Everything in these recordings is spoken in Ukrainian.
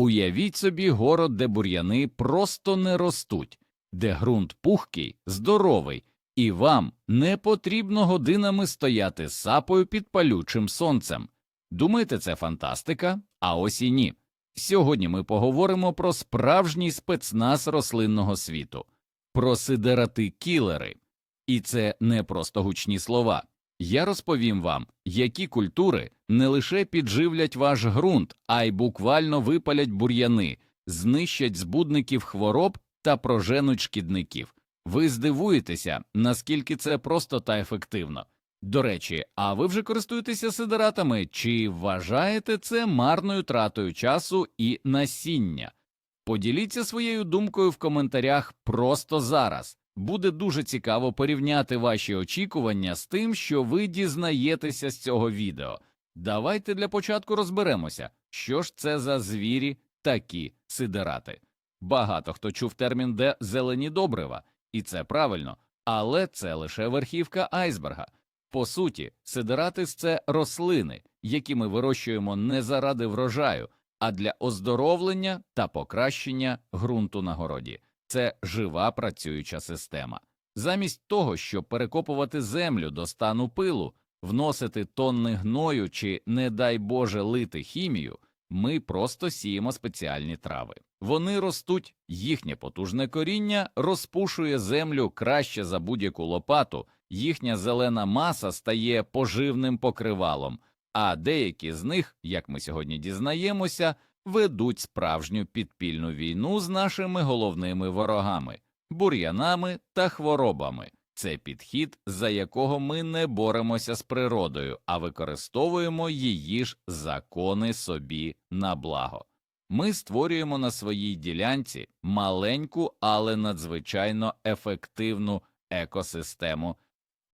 Уявіть собі город, де бур'яни просто не ростуть, де ґрунт пухкий, здоровий, і вам не потрібно годинами стояти сапою під палючим сонцем. Думаєте, це фантастика? А ось і ні. Сьогодні ми поговоримо про справжній спецназ рослинного світу, про сидерати кілери. І це не просто гучні слова. Я розповім вам, які культури не лише підживлять ваш ґрунт, а й буквально випалять бур'яни, знищать збудників хвороб та проженуть шкідників. Ви здивуєтеся, наскільки це просто та ефективно. До речі, а ви вже користуєтеся сидератами, чи вважаєте це марною тратою часу і насіння? Поділіться своєю думкою в коментарях просто зараз. Буде дуже цікаво порівняти ваші очікування з тим, що ви дізнаєтеся з цього відео. Давайте для початку розберемося, що ж це за звірі такі сидерати. Багато хто чув термін де зелені добрива, і це правильно, але це лише верхівка айсберга. По суті, сидератис – це рослини, які ми вирощуємо не заради врожаю, а для оздоровлення та покращення ґрунту на городі. Це жива працююча система. Замість того, щоб перекопувати землю до стану пилу, вносити тонни гною чи, не дай Боже, лити хімію, ми просто сіємо спеціальні трави. Вони ростуть, їхнє потужне коріння розпушує землю краще за будь-яку лопату, їхня зелена маса стає поживним покривалом, а деякі з них, як ми сьогодні дізнаємося, ведуть справжню підпільну війну з нашими головними ворогами бур'янами та хворобами. Це підхід, за якого ми не боремося з природою, а використовуємо її ж закони собі на благо. Ми створюємо на своїй ділянці маленьку, але надзвичайно ефективну екосистему.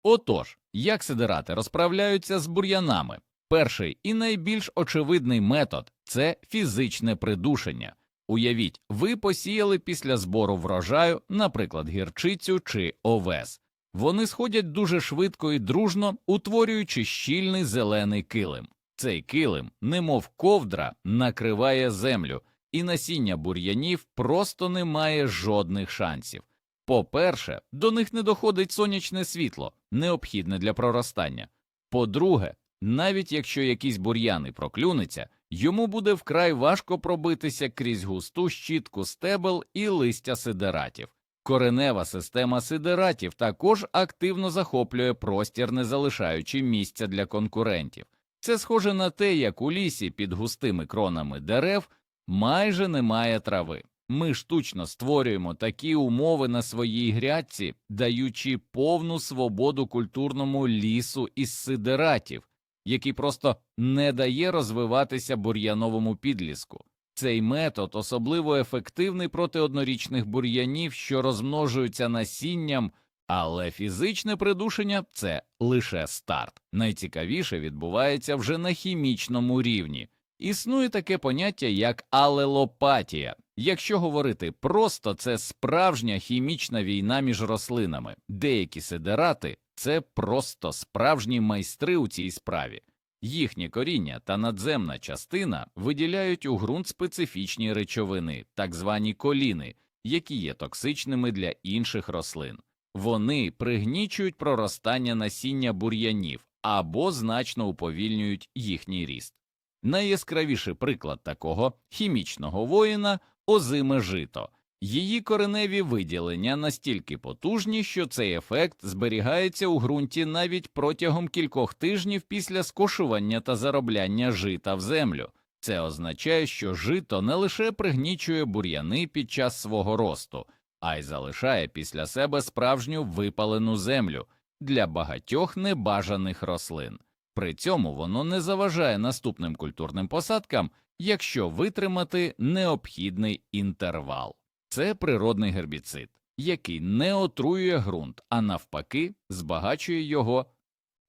Отож, як сидирати розправляються з бур'янами? Перший і найбільш очевидний метод це фізичне придушення. Уявіть, ви посіяли після збору врожаю, наприклад, гірчицю чи овес. Вони сходять дуже швидко і дружно, утворюючи щільний зелений килим. Цей килим, немов ковдра, накриває землю, і насіння бур'янів просто не має жодних шансів. По-перше, до них не доходить сонячне світло, необхідне для проростання. По-друге, навіть якщо якийсь бур'ян і проклюнеться, йому буде вкрай важко пробитися крізь густу щітку стебел і листя сидератів. Коренева система сидератів також активно захоплює простір, не залишаючи місця для конкурентів. Це схоже на те, як у лісі під густими кронами дерев майже немає трави. Ми штучно створюємо такі умови на своїй грядці, даючи повну свободу культурному лісу із сидератів, який просто не дає розвиватися бур'яновому підліску. Цей метод особливо ефективний проти однорічних бур'янів, що розмножуються насінням, але фізичне придушення це лише старт. Найцікавіше відбувається вже на хімічному рівні. Існує таке поняття як алелопатія. Якщо говорити просто, це справжня хімічна війна між рослинами. Деякі сидерати це просто справжні майстри у цій справі. Їхнє коріння та надземна частина виділяють у ґрунт специфічні речовини, так звані коліни, які є токсичними для інших рослин. Вони пригнічують проростання насіння бур'янів або значно уповільнюють їхній ріст. Найяскравіший приклад такого хімічного воїна озиме жито. Її кореневі виділення настільки потужні, що цей ефект зберігається у ґрунті навіть протягом кількох тижнів після скошування та заробляння жита в землю. Це означає, що жито не лише пригнічує бур'яни під час свого росту, а й залишає після себе справжню випалену землю для багатьох небажаних рослин. При цьому воно не заважає наступним культурним посадкам, якщо витримати необхідний інтервал. Це природний гербіцид, який не отруює ґрунт, а навпаки, збагачує його.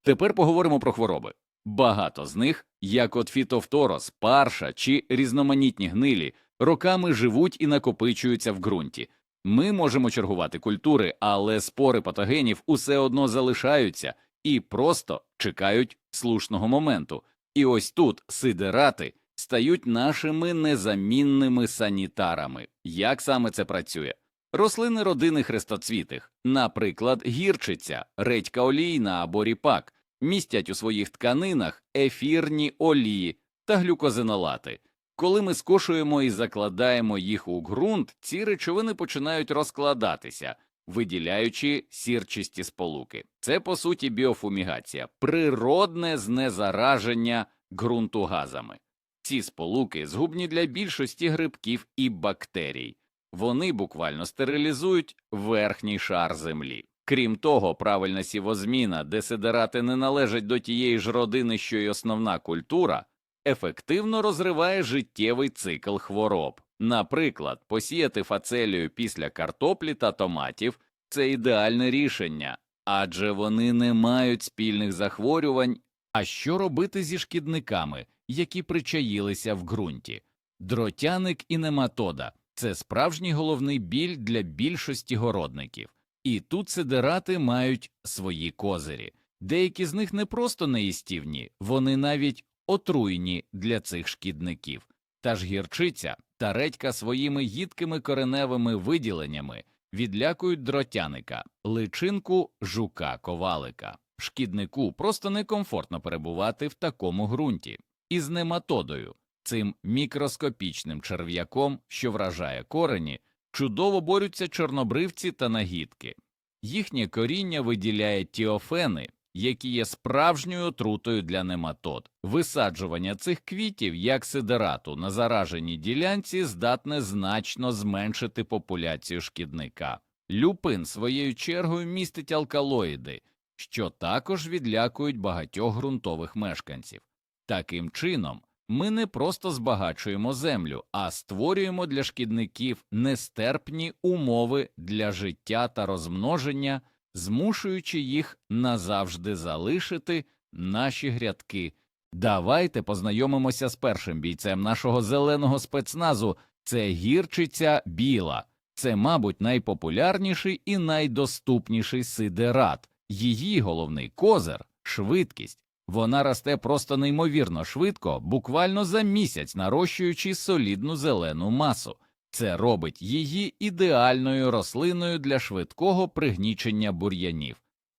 Тепер поговоримо про хвороби. Багато з них, як от фітофторос, парша чи різноманітні гнилі, роками живуть і накопичуються в ґрунті. Ми можемо чергувати культури, але спори патогенів усе одно залишаються і просто чекають слушного моменту. І ось тут сидерати стають нашими незамінними санітарами. Як саме це працює? Рослини родини хрестоцвітих, наприклад, гірчиця, редька олійна або ріпак, містять у своїх тканинах ефірні олії та глюкозинолати. Коли ми скошуємо і закладаємо їх у ґрунт, ці речовини починають розкладатися, виділяючи сірчисті сполуки. Це по суті біофумігація, природне знезараження ґрунту газами. Ці сполуки згубні для більшості грибків і бактерій. Вони буквально стерилізують верхній шар землі. Крім того, правильна сівозміна, де сидерати не належать до тієї ж родини, що й основна культура, ефективно розриває життєвий цикл хвороб. Наприклад, посіяти фацелію після картоплі та томатів це ідеальне рішення, адже вони не мають спільних захворювань. А що робити зі шкідниками, які причаїлися в ґрунті? Дротяник і нематода це справжній головний біль для більшості городників. І тут сидерати мають свої козирі. Деякі з них не просто неїстівні, вони навіть отруйні для цих шкідників. Та ж гірчиця та редька своїми їдкими кореневими виділеннями відлякують дротяника, личинку жука ковалика. Шкіднику просто некомфортно перебувати в такому ґрунті. Із нематодою, цим мікроскопічним черв'яком, що вражає корені, чудово борються чорнобривці та нагідки. Їхнє коріння виділяє тіофени, які є справжньою отрутою для нематод. Висаджування цих квітів як сидерату на зараженій ділянці здатне значно зменшити популяцію шкідника. Люпин своєю чергою містить алкалоїди, що також відлякують багатьох ґрунтових мешканців. Таким чином, ми не просто збагачуємо землю, а створюємо для шкідників нестерпні умови для життя та розмноження, змушуючи їх назавжди залишити наші грядки. Давайте познайомимося з першим бійцем нашого зеленого спецназу це гірчиця біла. Це, мабуть, найпопулярніший і найдоступніший сидерат. Її головний козир швидкість. Вона росте просто неймовірно швидко, буквально за місяць нарощуючи солідну зелену масу. Це робить її ідеальною рослиною для швидкого пригнічення бур'янів.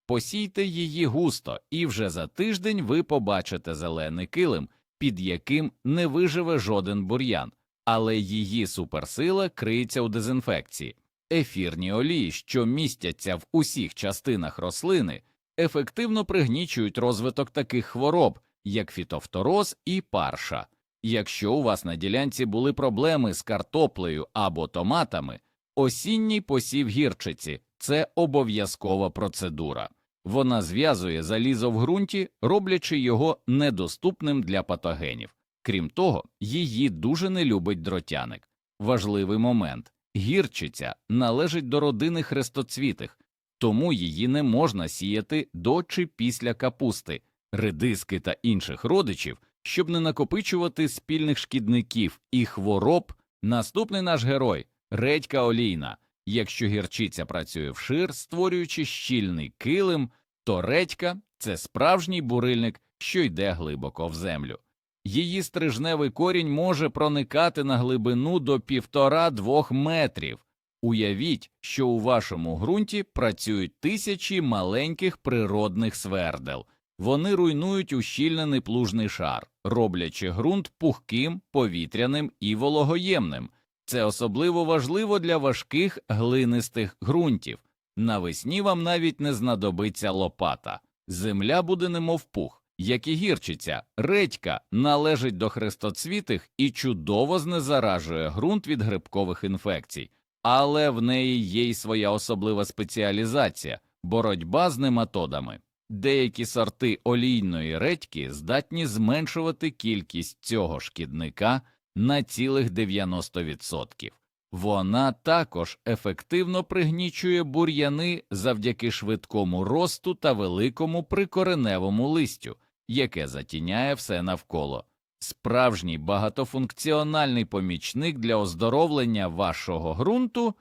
Посійте її густо, і вже за тиждень ви побачите зелений килим, під яким не виживе жоден бур'ян, але її суперсила криється у дезінфекції. Ефірні олії, що містяться в усіх частинах рослини, ефективно пригнічують розвиток таких хвороб, як фітофтороз і парша. Якщо у вас на ділянці були проблеми з картоплею або томатами, осінній посів гірчиці це обов'язкова процедура. Вона зв'язує залізо в ґрунті, роблячи його недоступним для патогенів. Крім того, її дуже не любить дротяник. Важливий момент гірчиця належить до родини хрестоцвітих, тому її не можна сіяти до чи після капусти, редиски та інших родичів, щоб не накопичувати спільних шкідників і хвороб. Наступний наш герой редька олійна. Якщо гірчиця працює вшир, створюючи щільний килим, то редька це справжній бурильник, що йде глибоко в землю. Її стрижневий корінь може проникати на глибину до півтора-двох метрів. Уявіть, що у вашому ґрунті працюють тисячі маленьких природних свердел. Вони руйнують ущільнений плужний шар, роблячи ґрунт пухким, повітряним і вологоємним. Це особливо важливо для важких глинистих ґрунтів. Навесні вам навіть не знадобиться лопата. Земля буде немов пух, як і гірчиця, редька належить до хрестоцвітих і чудово знезаражує ґрунт від грибкових інфекцій, але в неї є й своя особлива спеціалізація боротьба з нематодами. Деякі сорти олійної редьки здатні зменшувати кількість цього шкідника на цілих 90%. Вона також ефективно пригнічує бур'яни завдяки швидкому росту та великому прикореневому листю, яке затіняє все навколо. Справжній багатофункціональний помічник для оздоровлення вашого ґрунту.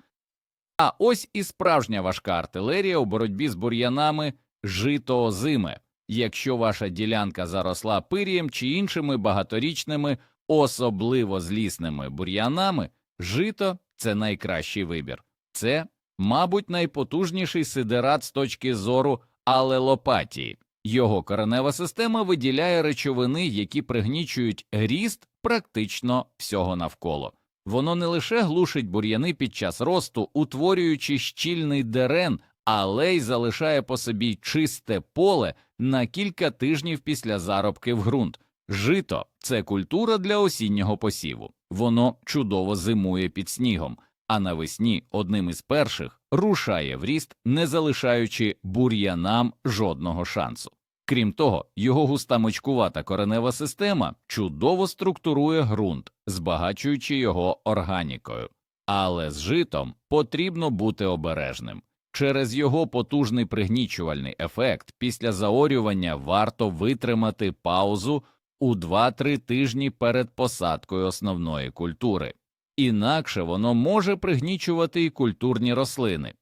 А ось і справжня важка артилерія у боротьбі з бур'янами жито озиме. Якщо ваша ділянка заросла пирієм чи іншими багаторічними особливо з лісними бур'янами, жито це найкращий вибір. Це, мабуть, найпотужніший сидерат з точки зору алелопатії. Його коренева система виділяє речовини, які пригнічують ріст практично всього навколо. Воно не лише глушить бур'яни під час росту, утворюючи щільний дерен, але й залишає по собі чисте поле на кілька тижнів після заробки в ґрунт. Жито це культура для осіннього посіву. Воно чудово зимує під снігом, а навесні одним із перших рушає в ріст, не залишаючи бур'янам жодного шансу. Крім того, його густа мочкувата коренева система чудово структурує ґрунт, збагачуючи його органікою. Але з житом потрібно бути обережним. Через його потужний пригнічувальний ефект після заорювання варто витримати паузу у 2-3 тижні перед посадкою основної культури, інакше воно може пригнічувати і культурні рослини.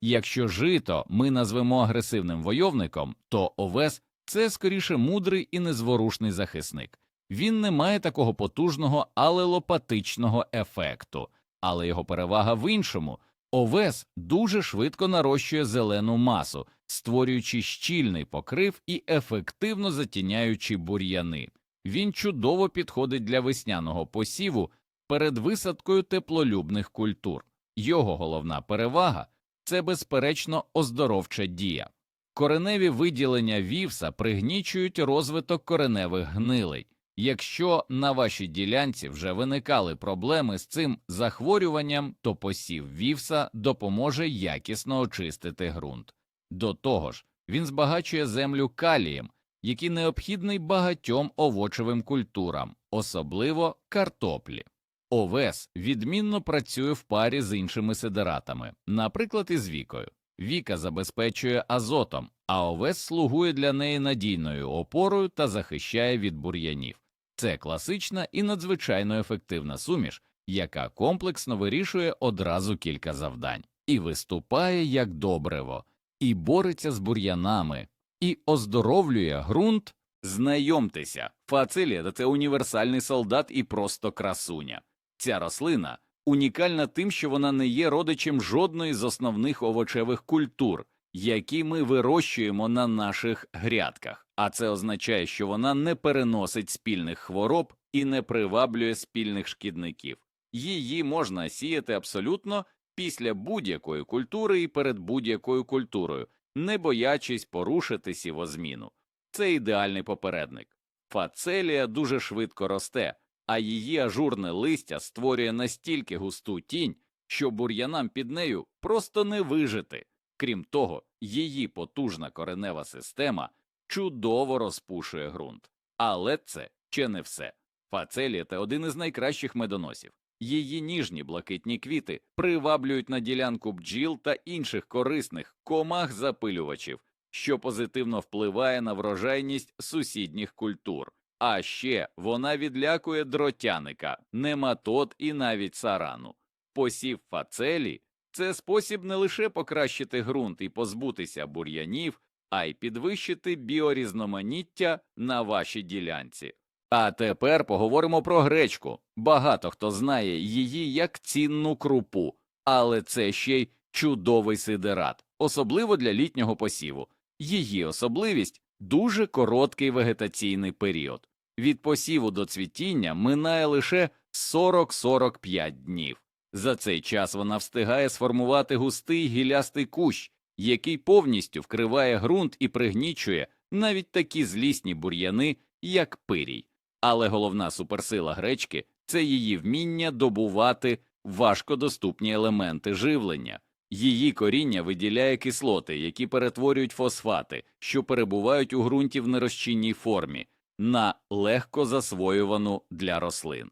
Якщо жито ми назвемо агресивним войовником, то овес це скоріше мудрий і незворушний захисник. Він не має такого потужного алелопатичного ефекту, але його перевага в іншому. Овес дуже швидко нарощує зелену масу, створюючи щільний покрив і ефективно затіняючи бур'яни. Він чудово підходить для весняного посіву перед висадкою теплолюбних культур. Його головна перевага це, безперечно, оздоровча дія. Кореневі виділення вівса пригнічують розвиток кореневих гнилей. Якщо на вашій ділянці вже виникали проблеми з цим захворюванням, то посів вівса допоможе якісно очистити ґрунт. До того ж, він збагачує землю калієм, який необхідний багатьом овочевим культурам, особливо картоплі. Овес відмінно працює в парі з іншими сидератами, наприклад, із вікою. Віка забезпечує азотом, а овес слугує для неї надійною опорою та захищає від бур'янів. Це класична і надзвичайно ефективна суміш, яка комплексно вирішує одразу кілька завдань, і виступає як добриво, і бореться з бур'янами, і оздоровлює ґрунт. Знайомтеся, фацелія – це універсальний солдат і просто красуня. Ця рослина унікальна тим, що вона не є родичем жодної з основних овочевих культур, які ми вирощуємо на наших грядках, а це означає, що вона не переносить спільних хвороб і не приваблює спільних шкідників. Її можна сіяти абсолютно після будь-якої культури і перед будь-якою культурою, не боячись порушити сівозміну. Це ідеальний попередник. Фацелія дуже швидко росте, а її ажурне листя створює настільки густу тінь, що бур'янам під нею просто не вижити. Крім того, її потужна коренева система чудово розпушує ґрунт. Але це ще не все. Фацелія – один із найкращих медоносів. Її ніжні блакитні квіти приваблюють на ділянку бджіл та інших корисних комах запилювачів, що позитивно впливає на врожайність сусідніх культур. А ще вона відлякує дротяника, нематод і навіть сарану. Посів фацелі це спосіб не лише покращити ґрунт і позбутися бур'янів, а й підвищити біорізноманіття на вашій ділянці. А тепер поговоримо про гречку. Багато хто знає її як цінну крупу, але це ще й чудовий сидерат, особливо для літнього посіву. Її особливість дуже короткий вегетаційний період. Від посіву до цвітіння минає лише 40-45 днів. За цей час вона встигає сформувати густий гілястий кущ, який повністю вкриває ґрунт і пригнічує навіть такі злісні бур'яни, як пирій. Але головна суперсила гречки це її вміння добувати важкодоступні елементи живлення. Її коріння виділяє кислоти, які перетворюють фосфати, що перебувають у ґрунті в нерозчинній формі, на легко засвоювану для рослин.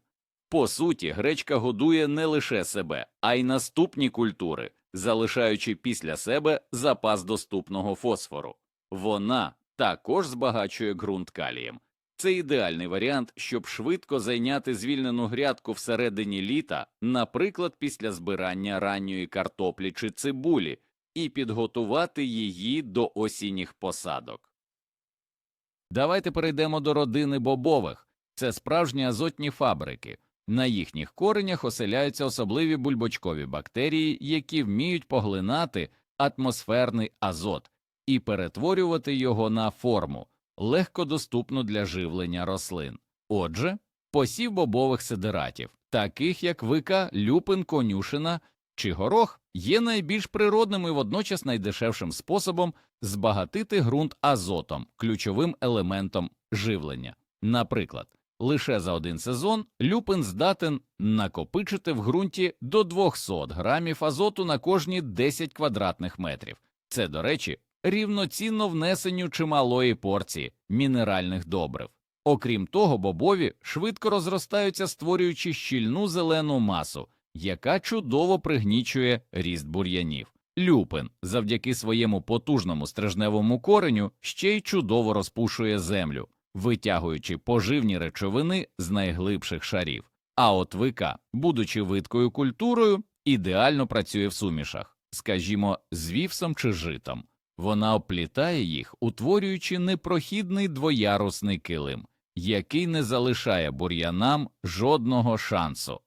По суті, гречка годує не лише себе, а й наступні культури, залишаючи після себе запас доступного фосфору. Вона також збагачує ґрунт калієм. Це ідеальний варіант, щоб швидко зайняти звільнену грядку всередині літа, наприклад, після збирання ранньої картоплі чи цибулі, і підготувати її до осінніх посадок. Давайте перейдемо до родини бобових. це справжні азотні фабрики. На їхніх коренях оселяються особливі бульбочкові бактерії, які вміють поглинати атмосферний азот і перетворювати його на форму, легко доступну для живлення рослин. Отже, посів бобових сидератів, таких як вика, люпин, конюшина чи горох, є найбільш природним і водночас найдешевшим способом збагатити ґрунт азотом, ключовим елементом живлення. Наприклад, лише за один сезон люпин здатен накопичити в ґрунті до 200 грамів азоту на кожні 10 квадратних метрів. Це, до речі, рівноцінно внесенню чималої порції мінеральних добрив. Окрім того, бобові швидко розростаються, створюючи щільну зелену масу, яка чудово пригнічує ріст бур'янів. Люпин завдяки своєму потужному стрижневому кореню ще й чудово розпушує землю, витягуючи поживні речовини з найглибших шарів. А от вика, будучи видкою культурою, ідеально працює в сумішах, скажімо, з вівсом чи житом. Вона оплітає їх, утворюючи непрохідний двоярусний килим, який не залишає бур'янам жодного шансу.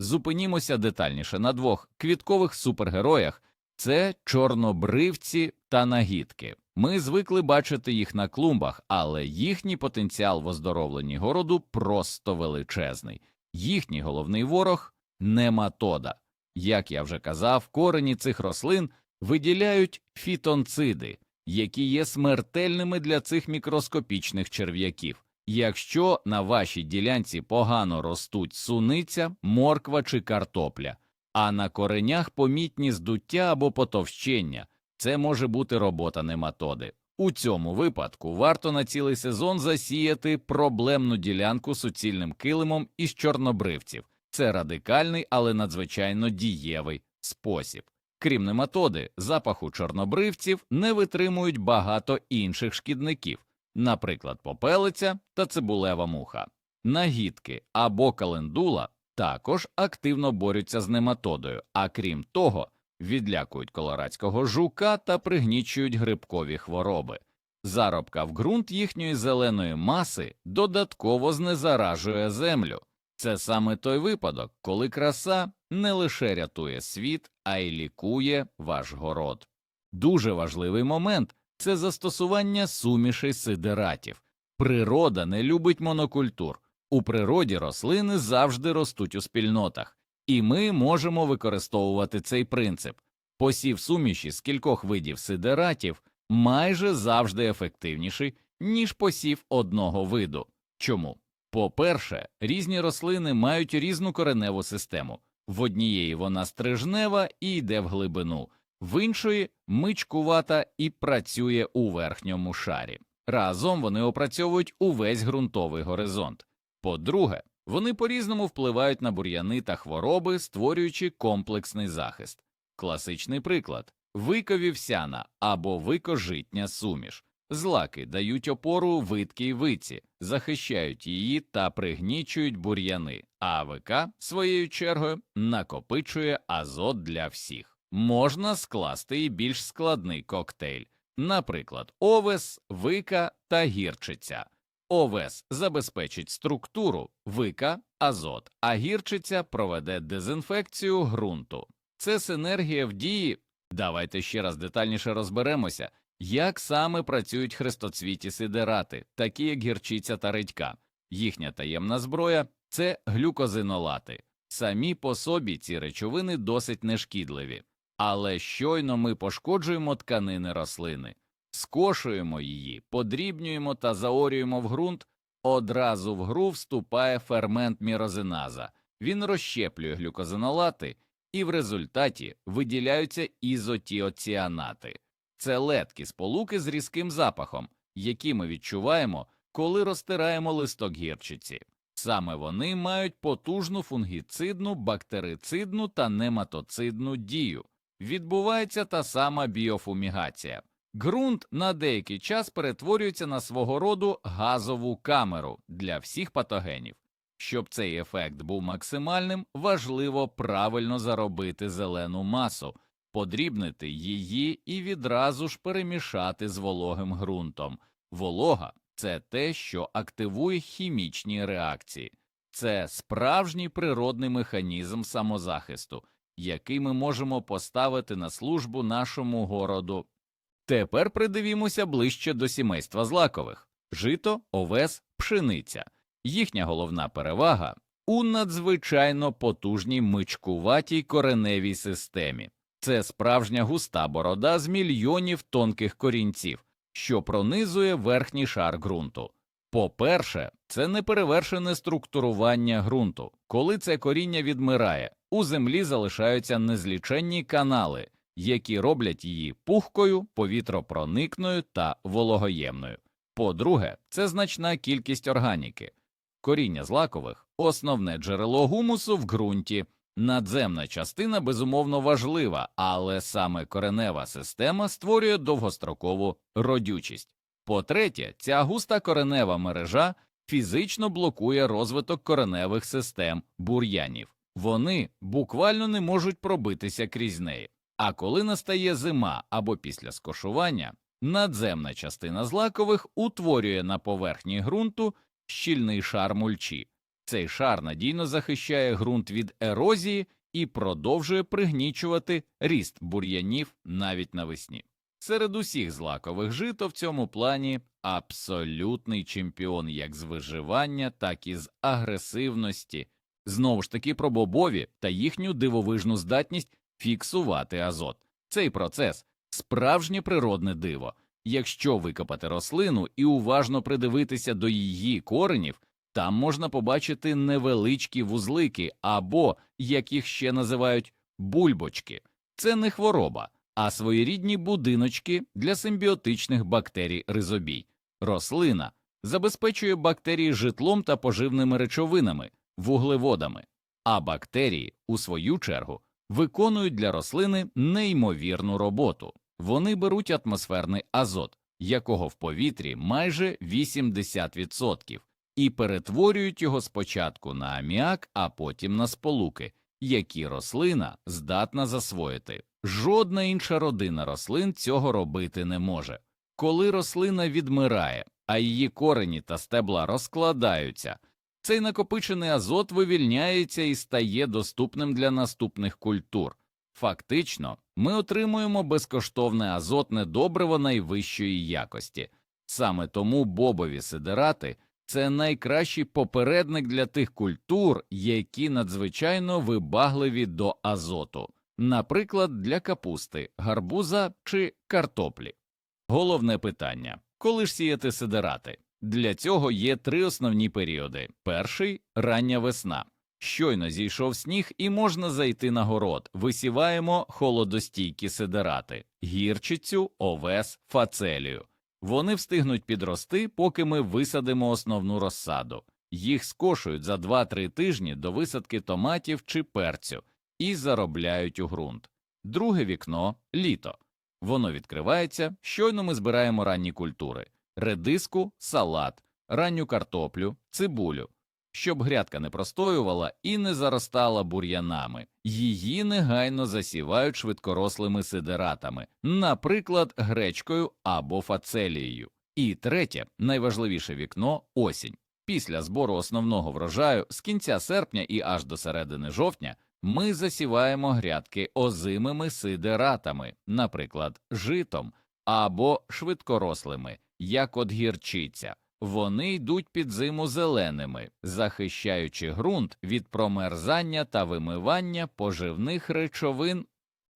Зупинімося детальніше на двох квіткових супергероях це чорнобривці та нагідки. Ми звикли бачити їх на клумбах, але їхній потенціал в оздоровленні городу просто величезний. Їхній головний ворог нематода. Як я вже казав, корені цих рослин виділяють фітонциди, які є смертельними для цих мікроскопічних черв'яків. Якщо на вашій ділянці погано ростуть суниця, морква чи картопля, а на коренях помітні здуття або потовщення, це може бути робота нематоди. У цьому випадку варто на цілий сезон засіяти проблемну ділянку суцільним килимом із чорнобривців. Це радикальний, але надзвичайно дієвий спосіб. Крім нематоди, запаху чорнобривців не витримують багато інших шкідників, наприклад, попелиця та цибулева муха. Нагідки або календула також активно борються з нематодою, а крім того, відлякують колорадського жука та пригнічують грибкові хвороби. Заробка в ґрунт їхньої зеленої маси додатково знезаражує землю. Це саме той випадок, коли краса не лише рятує світ, а й лікує ваш город. Дуже важливий момент це застосування сумішей сидератів. Природа не любить монокультур. У природі рослини завжди ростуть у спільнотах, і ми можемо використовувати цей принцип. Посів суміші з кількох видів сидератів майже завжди ефективніший, ніж посів одного виду. Чому? По-перше, різні рослини мають різну кореневу систему. В однієї вона стрижнева і йде в глибину, в іншої мичкувата і працює у верхньому шарі. Разом вони опрацьовують увесь ґрунтовий горизонт. По-друге, вони по-різному впливають на бур'яни та хвороби, створюючи комплексний захист. Класичний приклад виковівсяна або викожитня суміш. Злаки дають опору видкій виці, захищають її та пригнічують бур'яни, а АВК, своєю чергою, накопичує азот для всіх. Можна скласти і більш складний коктейль, наприклад, овес, вика та гірчиця. Овес забезпечить структуру, вика азот, а гірчиця проведе дезінфекцію ґрунту. Це синергія в дії. Давайте ще раз детальніше розберемося, як саме працюють хрестоцвіті сидерати, такі як гірчиця та редька. Їхня таємна зброя це глюкозинолати. Самі по собі ці речовини досить нешкідливі, але щойно ми пошкоджуємо тканини рослини, скошуємо її, подрібнюємо та заорюємо в ґрунт, одразу в гру вступає фермент мірозиназа. Він розщеплює глюкозинолати, і в результаті виділяються ізотіоціанати. Це леткі сполуки з різким запахом, які ми відчуваємо, коли розтираємо листок гірчиці. Саме вони мають потужну фунгіцидну, бактерицидну та нематоцидну дію. Відбувається та сама біофумігація. Ґрунт на деякий час перетворюється на свого роду газову камеру для всіх патогенів. Щоб цей ефект був максимальним, важливо правильно заробити зелену масу, подрібнити її і відразу ж перемішати з вологим ґрунтом. Волога це те, що активує хімічні реакції. Це справжній природний механізм самозахисту, який ми можемо поставити на службу нашому городу. Тепер придивімося ближче до сімейства злакових жито, овес, пшениця. Їхня головна перевага у надзвичайно потужній мичкуватій кореневій системі. Це справжня густа борода з мільйонів тонких корінців, що пронизує верхній шар ґрунту. По-перше, це неперевершене структурування ґрунту. Коли це коріння відмирає, у землі залишаються незліченні канали, які роблять її пухкою, повітропроникною та вологоємною. По-друге, це значна кількість органіки. Коріння злакових основне джерело гумусу в ґрунті. Надземна частина безумовно важлива, але саме коренева система створює довгострокову родючість. По-третє, ця густа коренева мережа фізично блокує розвиток кореневих систем бур'янів. Вони буквально не можуть пробитися крізь неї. А коли настає зима або після скошування, надземна частина злакових утворює на поверхні ґрунту щільний шар мульчі. Цей шар надійно захищає ґрунт від ерозії і продовжує пригнічувати ріст бур'янів навіть навесні. Серед усіх злакових жито в цьому плані абсолютний чемпіон як з виживання, так і з агресивності. Знову ж таки про бобові та їхню дивовижну здатність фіксувати азот. Цей процес справжнє природне диво. Якщо викопати рослину і уважно придивитися до її коренів, там можна побачити невеличкі вузлики або, як їх ще називають, бульбочки. Це не хвороба, а своєрідні будиночки для симбіотичних бактерій ризобій. Рослина забезпечує бактерії житлом та поживними речовинами, вуглеводами, а бактерії, у свою чергу, виконують для рослини неймовірну роботу. Вони беруть атмосферний азот, якого в повітрі майже 80%, і перетворюють його спочатку на аміак, а потім на сполуки, які рослина здатна засвоїти. Жодна інша родина рослин цього робити не може. Коли рослина відмирає, а її корені та стебла розкладаються, цей накопичений азот вивільняється і стає доступним для наступних культур. Фактично, ми отримуємо безкоштовне азотне добриво найвищої якості. Саме тому бобові сидерати це найкращий попередник для тих культур, які надзвичайно вибагливі до азоту, наприклад, для капусти, гарбуза чи картоплі. Головне питання коли ж сіяти сидерати? Для цього є три основні періоди: перший рання весна. Щойно зійшов сніг і можна зайти на город. Висіваємо холодостійкі сидерати, гірчицю, овес, фацелію. Вони встигнуть підрости, поки ми висадимо основну розсаду. Їх скошують за 2-3 тижні до висадки томатів чи перцю і заробляють у ґрунт. Друге вікно літо. Воно відкривається, щойно ми збираємо ранні культури редиску, салат, ранню картоплю, цибулю. Щоб грядка не простоювала і не заростала бур'янами, її негайно засівають швидкорослими сидератами, наприклад, гречкою або фацелією. І третє, найважливіше вікно осінь. Після збору основного врожаю з кінця серпня і аж до середини жовтня ми засіваємо грядки озимими сидератами, наприклад, житом або швидкорослими, як от гірчиця. Вони йдуть під зиму зеленими, захищаючи ґрунт від промерзання та вимивання поживних речовин.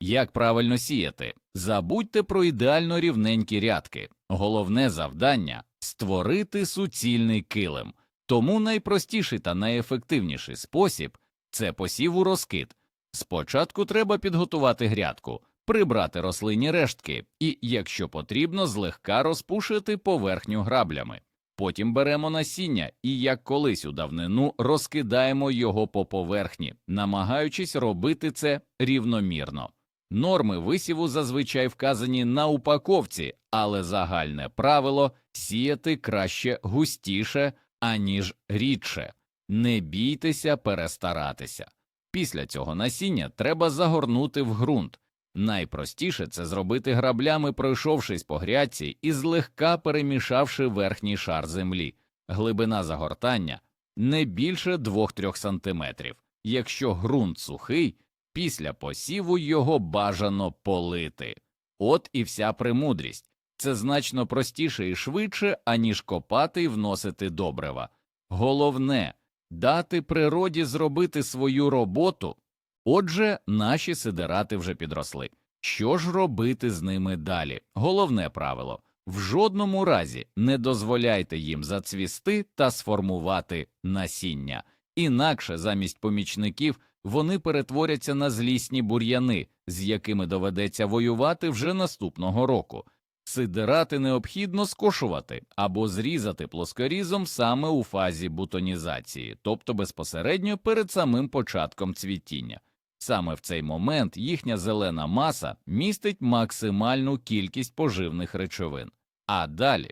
Як правильно сіяти? Забудьте про ідеально рівненькі рядки. Головне завдання створити суцільний килим. Тому найпростіший та найефективніший спосіб це посів у розкид. Спочатку треба підготувати грядку, прибрати рослинні рештки і, якщо потрібно, злегка розпушити поверхню граблями. Потім беремо насіння і, як колись у давнину, розкидаємо його по поверхні, намагаючись робити це рівномірно. Норми висіву зазвичай вказані на упаковці, але загальне правило сіяти краще густіше, аніж рідше. Не бійтеся перестаратися. Після цього насіння треба загорнути в ґрунт. Найпростіше це зробити граблями, пройшовшись по грядці і злегка перемішавши верхній шар землі. Глибина загортання не більше 2-3 см. Якщо ґрунт сухий, після посіву його бажано полити. От і вся премудрість. Це значно простіше і швидше, аніж копати і вносити добрива. Головне дати природі зробити свою роботу. Отже, наші сидерати вже підросли. Що ж робити з ними далі? Головне правило в жодному разі не дозволяйте їм зацвісти та сформувати насіння, інакше замість помічників вони перетворяться на злісні бур'яни, з якими доведеться воювати вже наступного року. Сидирати необхідно скошувати або зрізати плоскорізом саме у фазі бутонізації, тобто безпосередньо перед самим початком цвітіння. Саме в цей момент їхня зелена маса містить максимальну кількість поживних речовин. А далі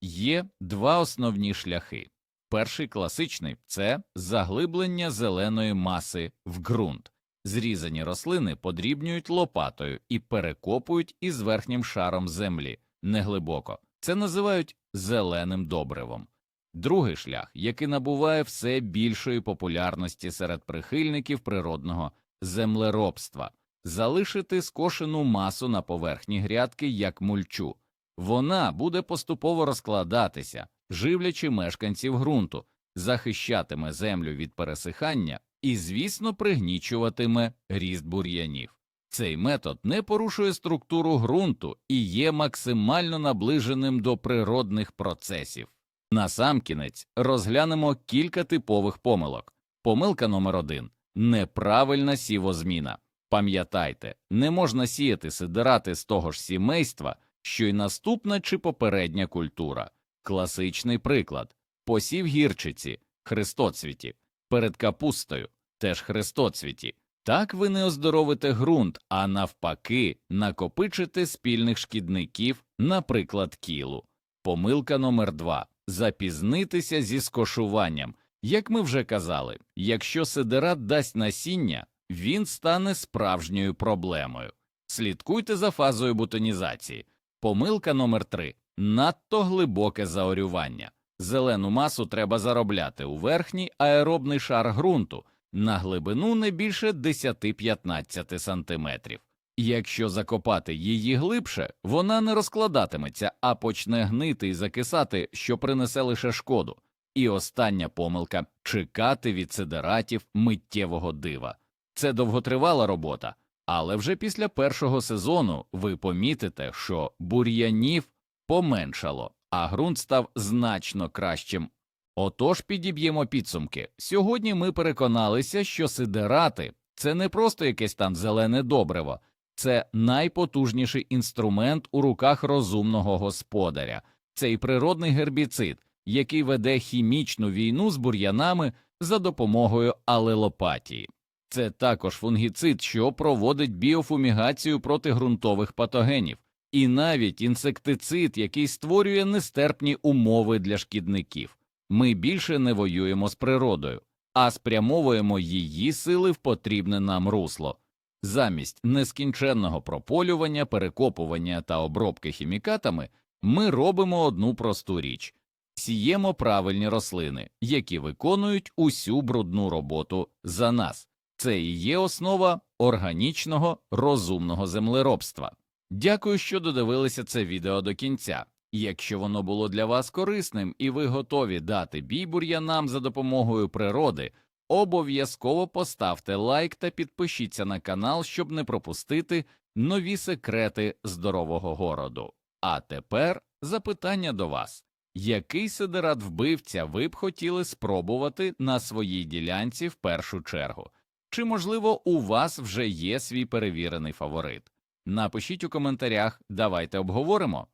є два основні шляхи. Перший класичний це заглиблення зеленої маси в ґрунт. Зрізані рослини подрібнюють лопатою і перекопують із верхнім шаром землі неглибоко. Це називають зеленим добривом. Другий шлях, який набуває все більшої популярності серед прихильників природного землеробства, залишити скошену масу на поверхні грядки як мульчу. Вона буде поступово розкладатися, живлячи мешканців ґрунту, захищатиме землю від пересихання і, звісно, пригнічуватиме ріст бур'янів. Цей метод не порушує структуру ґрунту і є максимально наближеним до природних процесів. Насамкінець розглянемо кілька типових помилок. Помилка номер один неправильна сівозміна. Пам'ятайте, не можна сіяти сидирати з того ж сімейства, що й наступна чи попередня культура. Класичний приклад посів гірчиці, хрестоцвіті, перед капустою, теж хрестоцвіті. Так ви не оздоровите ґрунт, а навпаки, накопичите спільних шкідників, наприклад, кілу. Помилка номер два запізнитися зі скошуванням. Як ми вже казали, якщо сидерат дасть насіння, він стане справжньою проблемою. Слідкуйте за фазою бутонізації. Помилка номер три надто глибоке заорювання. Зелену масу треба заробляти у верхній аеробний шар ґрунту на глибину не більше 10-15 сантиметрів. Якщо закопати її глибше, вона не розкладатиметься, а почне гнити і закисати, що принесе лише шкоду. І остання помилка чекати від сидератів миттєвого дива. Це довготривала робота, але вже після першого сезону ви помітите, що бур'янів поменшало, а ґрунт став значно кращим. Отож підіб'ємо підсумки. Сьогодні ми переконалися, що сидерати це не просто якесь там зелене добриво, це найпотужніший інструмент у руках розумного господаря, цей природний гербіцид, який веде хімічну війну з бур'янами за допомогою алелопатії. Це також фунгіцид, що проводить біофумігацію проти ґрунтових патогенів, і навіть інсектицид, який створює нестерпні умови для шкідників. Ми більше не воюємо з природою, а спрямовуємо її сили в потрібне нам русло. Замість нескінченного прополювання, перекопування та обробки хімікатами ми робимо одну просту річ сіємо правильні рослини, які виконують усю брудну роботу за нас. Це і є основа органічного розумного землеробства. Дякую, що додивилися це відео до кінця. Якщо воно було для вас корисним і ви готові дати бій бур'янам за допомогою природи, обов'язково поставте лайк та підпишіться на канал, щоб не пропустити нові секрети здорового городу. А тепер запитання до вас. Який сидерат вбивця ви б хотіли спробувати на своїй ділянці в першу чергу? Чи, можливо, у вас вже є свій перевірений фаворит? Напишіть у коментарях, давайте обговоримо.